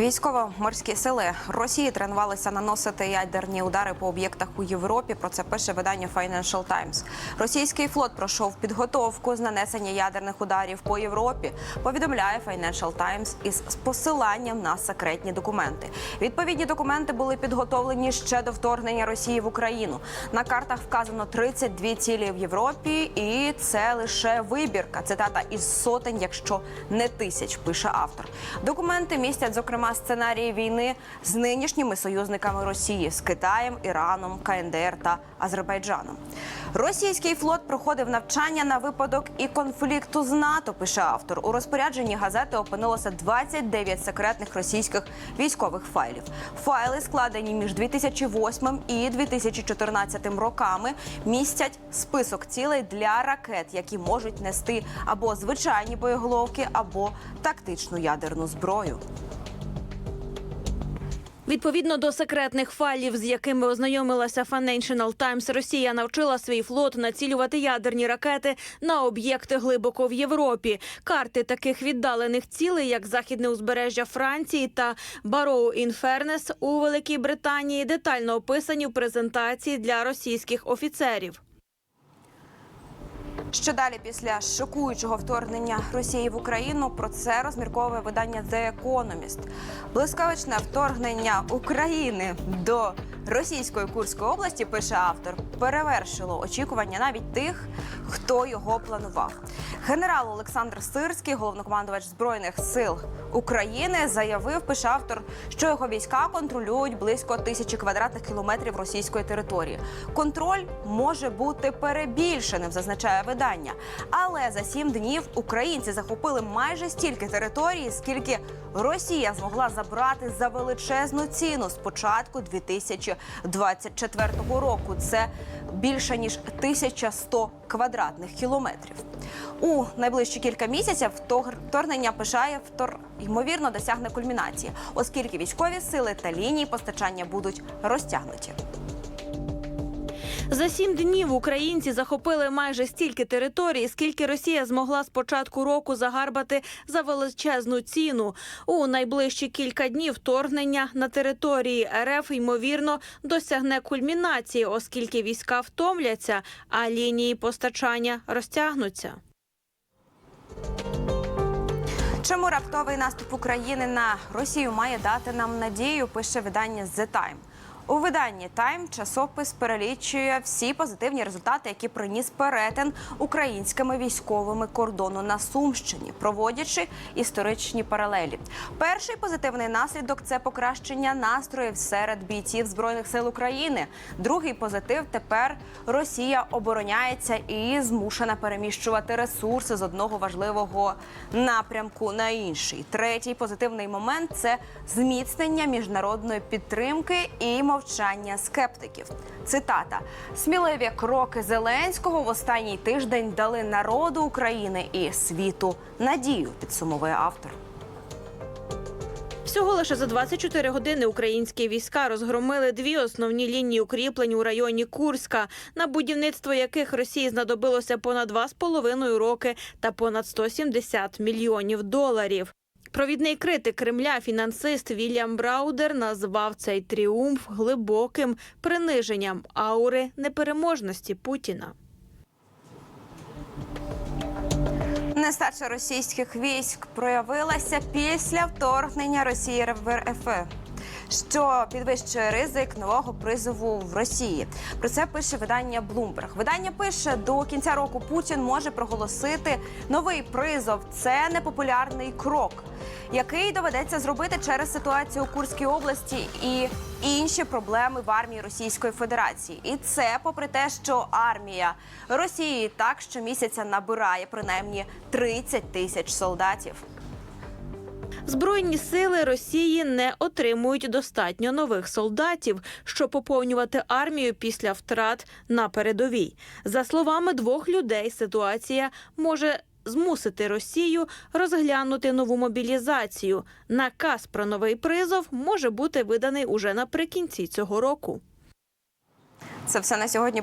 Військово-морські сили Росії тренувалися наносити ядерні удари по об'єктах у Європі. Про це пише видання Financial Times. Російський флот пройшов підготовку з нанесення ядерних ударів по Європі. Повідомляє Financial Times із посиланням на секретні документи. Відповідні документи були підготовлені ще до вторгнення Росії в Україну. На картах вказано 32 цілі в Європі, і це лише вибірка. Цитата із сотень, якщо не тисяч, пише автор. Документи містять зокрема сценарії війни з нинішніми союзниками Росії з Китаєм, Іраном, КНДР та Азербайджаном. Російський флот проходив навчання на випадок і конфлікту з НАТО. Пише автор. У розпорядженні газети опинилося 29 секретних російських військових файлів. Файли, складені між 2008 і 2014 роками, містять список цілей для ракет, які можуть нести або звичайні боєголовки, або тактичну ядерну зброю. Відповідно до секретних файлів, з якими ознайомилася Financial Times, Росія навчила свій флот націлювати ядерні ракети на об'єкти глибоко в Європі. Карти таких віддалених цілей, як західне узбережжя Франції та Бароу Інфернес у Великій Британії, детально описані в презентації для російських офіцерів. Що далі після шокуючого вторгнення Росії в Україну про це розмірковує видання The Economist. Блискавичне вторгнення України до російської Курської області, пише автор, перевершило очікування навіть тих, хто його планував. Генерал Олександр Сирський, головнокомандувач збройних сил України, заявив, пише автор, що його війська контролюють близько тисячі квадратних кілометрів російської території. Контроль може бути перебільшеним, зазначає видання. Але за сім днів українці захопили майже стільки території, скільки Росія змогла забрати за величезну ціну з початку 2024 року. Це більше ніж 1100 квадратних кілометрів. У найближчі кілька місяців вторгнення пишає втор ймовірно досягне кульмінації, оскільки військові сили та лінії постачання будуть розтягнуті. За сім днів українці захопили майже стільки територій, скільки Росія змогла з початку року загарбати за величезну ціну. У найближчі кілька днів вторгнення на території РФ ймовірно досягне кульмінації, оскільки війська втомляться, а лінії постачання розтягнуться. Чому раптовий наступ України на Росію має дати нам надію? Пише видання The Time. У виданні Time часопис перелічує всі позитивні результати, які приніс перетин українськими військовими кордону на Сумщині, проводячи історичні паралелі. Перший позитивний наслідок це покращення настроїв серед бійців збройних сил України. Другий позитив тепер Росія обороняється і змушена переміщувати ресурси з одного важливого напрямку на інший. Третій позитивний момент це зміцнення міжнародної підтримки і мовчання скептиків. Цитата: сміливі кроки Зеленського в останній тиждень дали народу України і світу надію. Підсумовує автор. Всього лише за 24 години українські війська розгромили дві основні лінії укріплень у районі Курська, на будівництво яких Росії знадобилося понад 2,5 роки та понад 170 мільйонів доларів. Провідний критик Кремля, фінансист Вільям Браудер, назвав цей тріумф глибоким приниженням аури непереможності Путіна. Нестача російських військ проявилася після вторгнення Росії в РФ. Що підвищує ризик нового призову в Росії? Про це пише видання Bloomberg. Видання пише, до кінця року Путін може проголосити новий призов. Це непопулярний крок, який доведеться зробити через ситуацію у Курській області і інші проблеми в армії Російської Федерації. І це попри те, що армія Росії так щомісяця набирає принаймні 30 тисяч солдатів. Збройні сили Росії не отримують достатньо нових солдатів, щоб поповнювати армію після втрат на передовій. За словами двох людей, ситуація може змусити Росію розглянути нову мобілізацію. Наказ про новий призов може бути виданий уже наприкінці цього року. Це все на сьогодні.